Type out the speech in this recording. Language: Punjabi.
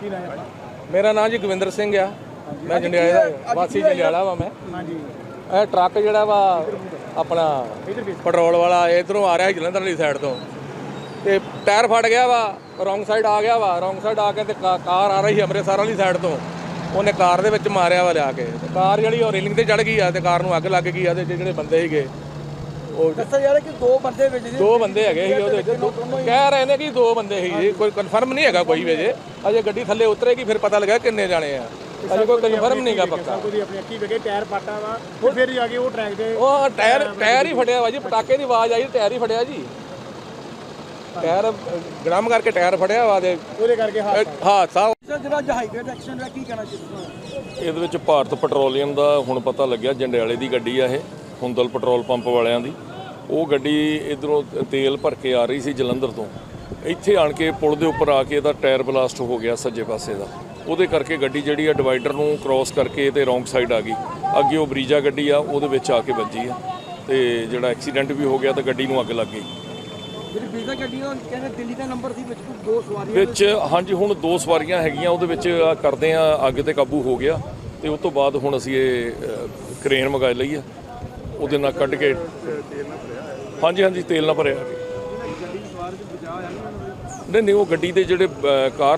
ਕੀ ਨਾਮ ਹੈ? ਮੇਰਾ ਨਾਮ ਜੀ ਗੋਵਿੰਦਰ ਸਿੰਘ ਆ। ਮੈਂ ਜੰਡਿਆਲੇ ਦਾ ਵਾਸੀ ਜੰਡਿਆਲਾ ਵਾ ਮੈਂ। ਹਾਂਜੀ। ਇਹ ਟਰੱਕ ਜਿਹੜਾ ਵਾ ਆਪਣਾ ਪੈਟਰੋਲ ਵਾਲਾ ਇਧਰੋਂ ਆ ਰਿਹਾ ਜਲੰਧਰ ਵਾਲੀ ਸਾਈਡ ਤੋਂ। ਤੇ ਟਾਇਰ ਫਟ ਗਿਆ ਵਾ ਰੋਂਗ ਸਾਈਡ ਆ ਗਿਆ ਵਾ। ਰੋਂਗ ਸਾਈਡ ਆ ਕੇ ਤੇ ਕਾਰ ਆ ਰਹੀ ਅੰਮ੍ਰਿਤਸਰ ਵਾਲੀ ਸਾਈਡ ਤੋਂ। ਉਹਨੇ ਕਾਰ ਦੇ ਵਿੱਚ ਮਾਰਿਆ ਵਾ ਲਿਆ ਕੇ। ਕਾਰ ਜਿਹੜੀ ਉਹ ਰੇਲਿੰਗ ਤੇ ਚੜ ਗਈ ਆ ਤੇ ਕਾਰ ਨੂੰ ਅੱਗ ਲੱਗ ਗਈ ਆ ਤੇ ਜਿਹੜੇ ਬੰਦੇ ਸੀਗੇ ਉਹ ਦੱਸਿਆ ਜਾ ਰਿਹਾ ਕਿ ਦੋ ਬੰਦੇ ਵਿੱਚ ਸੀ। ਦੋ ਬੰਦੇ ਹੈਗੇ ਸੀ ਉਹਦੇ ਵਿੱਚ। ਦੋ- ਕਹਿ ਰਹੇ ਨੇ ਕਿ ਦੋ ਬੰਦੇ ਸੀ ਜੀ। ਕੋਈ ਕਨਫਰਮ ਨਹੀਂ ਹੈਗਾ ਕੋਈ ਵੀ ਅਜੇ। ਅਜੇ ਗੱਡੀ ਥੱਲੇ ਉਤਰੇਗੀ ਫਿਰ ਪਤਾ ਲੱਗਾ ਕਿੰਨੇ ਜਾਣੇ ਆ। ਅਜੇ ਕੋਈ ਕਨਫਰਮ ਨਹੀਂਗਾ ਪੱਕਾ। ਉਹਦੀ ਆਪਣੀ ਅੱਖੀ ਵੇਗੇ ਟਾਇਰ ਪਾਟਾ ਵਾ ਤੇ ਫਿਰ ਜਾ ਕੇ ਉਹ ਟਰੈਕ ਦੇ ਉਹ ਟਾਇਰ ਟਾਇਰ ਹੀ ਫਟਿਆ ਵਾ ਜੀ। ਪਟਾਕੇ ਦੀ ਆਵਾਜ਼ ਆਈ ਟਾਇਰ ਹੀ ਫਟਿਆ ਜੀ। ਟਾਇਰ ਗ੍ਰਾਮ ਕਰਕੇ ਟਾਇਰ ਫਟਿਆ ਵਾ ਤੇ ਉਹਦੇ ਕਰਕੇ ਹਾਦਸਾ। ਇਹ ਹਾਦਸਾ ਸਰ ਜਿਹੜਾ ਜਹਾਈਵੇ ਦਾ ਐਕਸੀਡੈਂਟ ਹੈ ਕੀ ਕਹਿਣਾ ਚਾਹੀਦਾ ਇਹਦੇ ਵਿੱਚ ਭਾਰਤ ਪੈਟਰੋਲੀਅਮ ਦਾ ਹੁਣ ਪਤਾ ਲੱਗਿਆ ਜੰਡਿਆਲੇ ਦੀ ਗੱਡੀ ਆ ਇਹ ਹੁੰਦਲ ਪੈਟਰੋਲ ਪੰਪ ਵਾਲਿਆਂ ਦੀ। ਉਹ ਗੱਡੀ ਇਧਰੋਂ ਤੇਲ ਭਰ ਕੇ ਆ ਰਹੀ ਸੀ ਜਲੰਧਰ ਤੋਂ। ਇੱਥੇ ਆਣ ਕੇ ਪੁਲ ਦੇ ਉੱਪਰ ਆ ਕੇ ਇਹਦਾ ਟਾਇਰ ਬਲਾਸਟ ਹੋ ਗਿਆ ਸੱਜੇ ਪਾਸੇ ਦਾ। ਉਹਦੇ ਕਰਕੇ ਗੱਡੀ ਜਿਹੜੀ ਆ ਡਿਵਾਈਡਰ ਨੂੰ ਕ੍ਰਾਸ ਕਰਕੇ ਤੇ ਰੋਂਗ ਸਾਈਡ ਆ ਗਈ। ਅੱਗੇ ਉਹ ਬਰੀਜਾ ਗੱਡੀ ਆ ਉਹਦੇ ਵਿੱਚ ਆ ਕੇ ਵੱਜੀ ਆ। ਤੇ ਜਿਹੜਾ ਐਕਸੀਡੈਂਟ ਵੀ ਹੋ ਗਿਆ ਤੇ ਗੱਡੀ ਨੂੰ ਅੱਗ ਲੱਗ ਗਈ। ਜਿਹੜੀ ਵੀਜ਼ਾ ਗੱਡੀ ਉਹ ਕਹਿੰਦੇ ਦਿੱਲੀ ਦਾ ਨੰਬਰ ਸੀ ਵਿੱਚ ਦੋ ਸਵਾਰੀਆਂ ਵਿੱਚ ਹਾਂਜੀ ਹੁਣ ਦੋ ਸਵਾਰੀਆਂ ਹੈਗੀਆਂ ਉਹਦੇ ਵਿੱਚ ਕਰਦੇ ਆ ਅੱਗ ਤੇ ਕਾਬੂ ਹੋ ਗਿਆ। ਤੇ ਉਸ ਤੋਂ ਬਾਅਦ ਹੁਣ ਅਸੀਂ ਇਹ ਕ੍ਰੇਨ ਮੰਗਾ ਲਈ ਆ। ਉਹਦੇ ਨਾਲ ਕੱਢ ਕੇ ਹਾਂਜੀ ਹਾਂਜੀ, ਤੇਲ ਨਾਲ ਭਰਿਆ ਗੱਡੀ ਨਹੀਂ ਨਹੀਂ, ਉਹ ਗੱਡੀ ਦੇ ਜਿਹੜੇ ਕਾਰ